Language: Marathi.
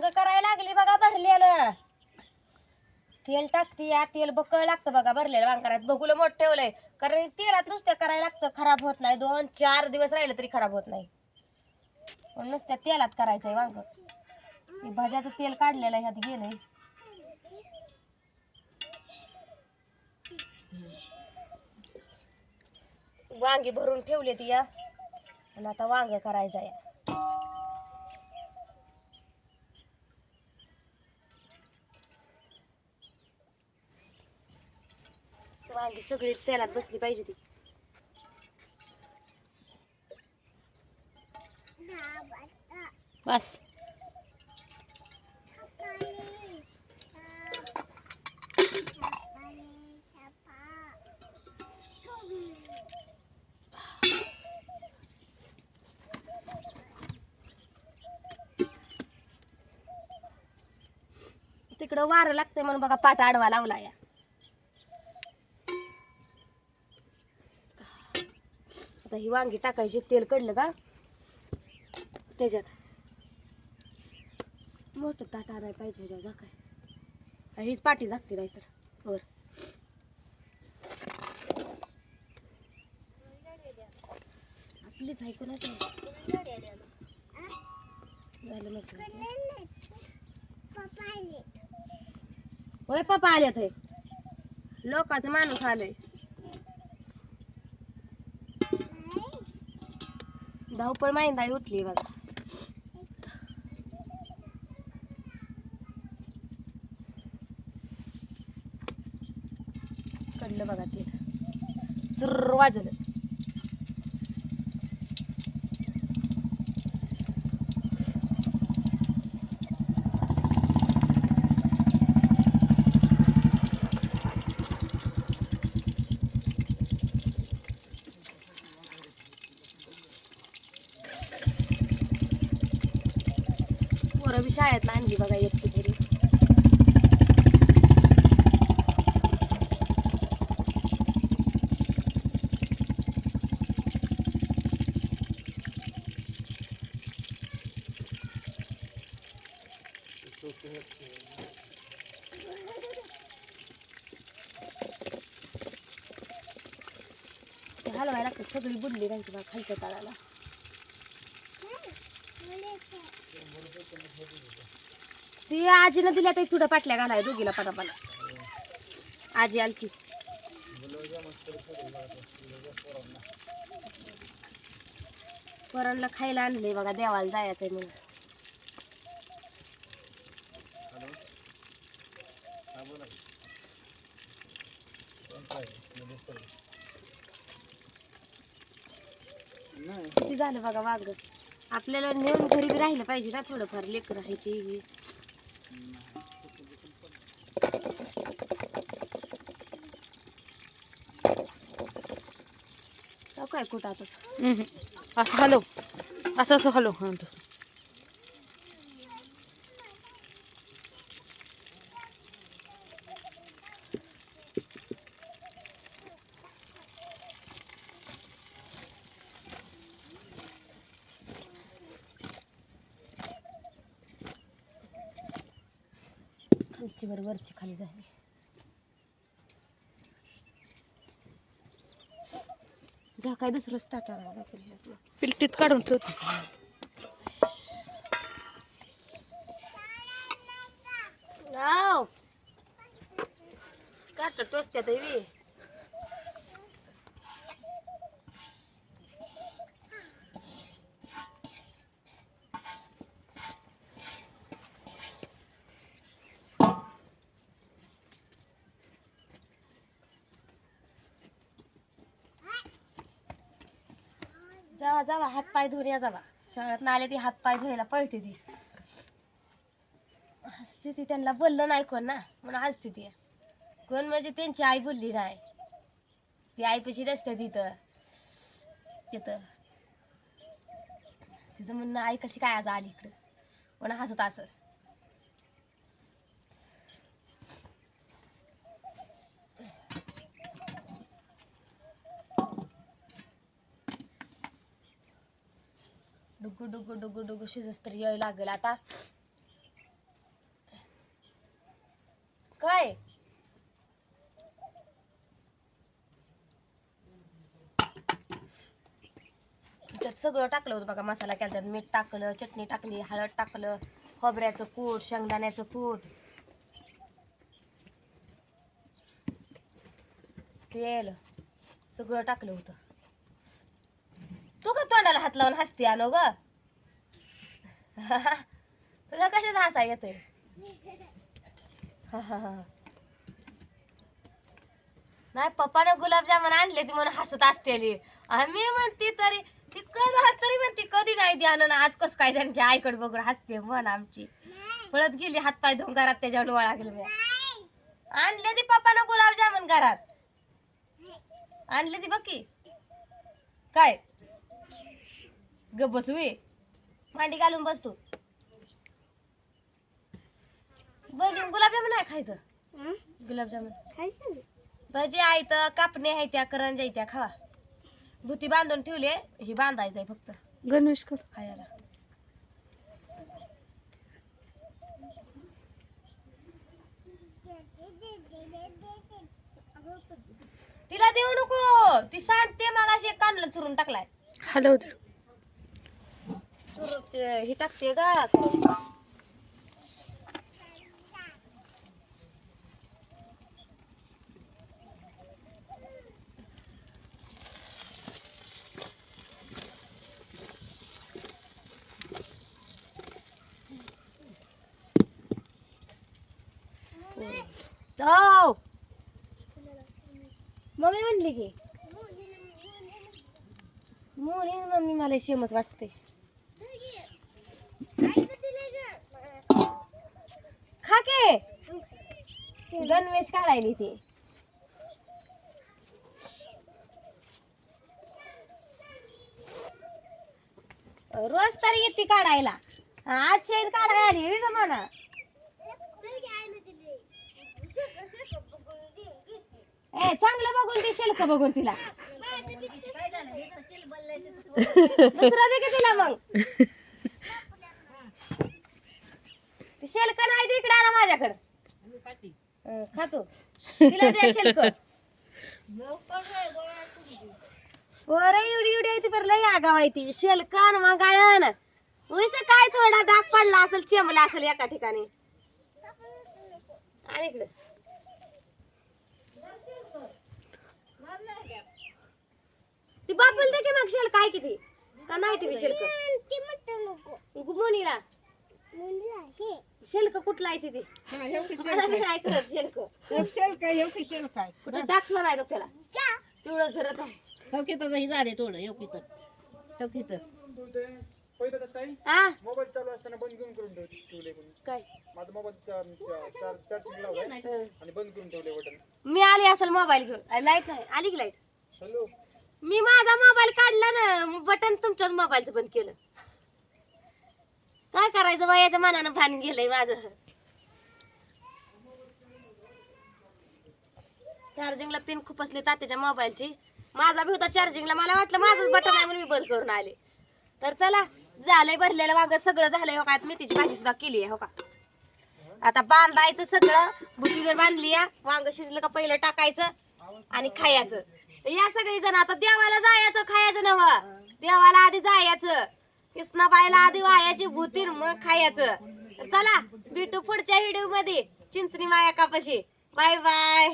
वांग करायला लागली बघा भरलेलं. तेल टाकते या तेल बकळ लागतं बघा भरलेलं वांग करायला बघूला मोठ ठेवलंय. कारण तेलात नुसतं करायला लागतं खराब होत नाही. दोन चार दिवस राहिलं तरी खराब होत नाही. पण नुसत्या तेलात करायचंय वांग. हे भाज्याचं तेल काढलेलं ह्यात गेलंय. वांगी भरून ठेवले ती या. आणि आता वांग करायचं या वांगी सगळी तेलात बसली पाहिजे ती. बस. तिकडं वारं लागतंय म्हणून बघा पाट आडवा लावला या आता ही वांगी टाकायची तेल कडलं का? त्याच्यात. मोठं ताट आणाय पाहिजे ह्याच्यावर झाकाय हीच पाठी झाकते नाही तर बर आपलीच आहे कोणाची? झालं म्हटलं. होय पप्पा आल्यात हे लोकाचं माणूस आलंय. धावपळ माहिंदाळी उठली बघा. कडलं बघा ते. चुर्र वाजलं पोरं बी शाळेत आणली बघा एकटी तरी ते हलवायला लागतं सगळी बुडली त्यांची बघा खालच्या तळाला. ती आजीनं दिल्या ते चुडा पाटल्या घालाय दोघीला पटापाला आजी आलती. पोरांना खायला आणलंय बघा देवाला जायचंय म्हणून. किती झालं बघा वाघ आपल्याला नेऊन घरी बी राहिलं पाहिजे ना थोडंफार? लेकर आहे ते काय कुठं आता? असं हलो असं असं हलो हां तसं. खालची वर वरची खाली झाली. जा काय दुसरंच टाटा पिलटीत काढून ठेवतो काट टोचत्यात हे बी. जावा जावा हात पाय धुवून या जावा. शाळेत आले ती हात पाय धुवायला पळते ती. हसते ती त्यांना बोललं नाही कोण ना म्हणून हसते ती. कोण म्हणजे त्यांची आई बोलली नाही. ती आईपाशी रस्ते तिथं तिथं. तिचं म्हणणं आई कशी काय आज आली इकडं. पण हसत असं डुगू डुगू डुगू डुगू शिजस तरी यायला लागेल आता. काय? त्यात सगळं टाकलं होतं बघा मसाला केला त्यात मीठ टाकलं चटणी टाकली हळद टाकलं खोबऱ्याचं कूट शेंगदाण्याचं कूट. तेल सगळं टाकलं होतं. तू का तोंडाला हात लावून हसते आणो ग तुला कशाच हसा येते नाही पप्पानं गुलाबजामुन आणले ती म्हणून हसत असतेली. आम्ही म्हणते तरी ती कधी तरी म्हणते कधी नाही ध्यान आज कस काय त्यांच्या आईकडे बघून हसते म्हण आमची. पळत गेली हातपाय धुवून घरात त्याच्यावर वळा गेलो मी आणले ती पप्पानं गुलाबजामुन घरात. आणले ती बघ की. काय? ग बसू मांडी घालून बस तू. भजी गुलाबजामुन नाही खायचं? गुलाबजामुन. भजी आहे तर कापणे आहे त्या करंजा आहे त्या खावा. भुती बांधून ठेवले ही बांधायचंय फक्त. गणवेश कर. खायला. तिला देऊ नको. ती सांगते मग अशी कानला चुरून टाकलाय. हलव दे चुरून ते- हे टाकते का? जाऊ. मम्मी म्हणली की. मोनी मम्मी मला शेमच वाटते खा के. गणवेश काढायली ती रोज तरी येते काढायला. आज शेण काढायला आली म्हणा? ए चांगलं बघून ती शेल्क बघून तिला. दुसरा दे तिला मग ती शेल्क नाही दे इकडे आला माझ्याकडं. खातो. तिला द्या शेल्क. वर एवढी एवढी आहे ती पर लई आगाव आहे ती. शेलकन मग गाळण. उईस काय थोडा डाग पडला असेल चेमला असेल एका ठिकाणी. आणि इकडे. ती बापल दे की मग शेल काय किती का नाही ती शेल्क? गुमोनीला शेल्क कुठला आहे ती मला बी नाही शेल्क. कुठं टाकलं नाही त्याला? पिवळं झरत आहे झाले थोडं तर. हा मोबाईल चालू असताना बंद करून करून ठेव- ठेवले कोणी काय? माझा मोबाईल चार्जिंग लावलाय हं. आणि बंद करून ठेवले बटन. मी आली असेल मोबाईल घेऊन. लाइट नाही. आली की लाइट हॅलो. मी माझा मोबाईल काढला ना बटन तुमच्याच मोबाईलचं बंद केलं. काय करायचं वयाच्या मनानं भान गेलंय माझं. चार्जिंगला पिन खुपसली तात्याच्या मोबाईलची. माझा बी होता चार्जिंगला. मला वाटलं माझंच बटन आहे म्हणून मी बंद करून आले. तर चला झालंय भरलेलं वाग. सगळं झालंय हो का? आता मेथीची भाजी सुद्धा केली आहे हो का? आता बांधायचं सगळं. बुटी बांधली या वांग शिजलं का पहिलं टाकायचं आणि खायचं. तर या सगळी जण आता देवाला जायचं खायचं नव देवाला आधी जायचं. कृष्णाबाईला आधी वायाची भूतीर मग खायचं. चला भेटू पुढच्या व्हिडिओमध्ये. चिंचणी माया कापाशी. Bye bye.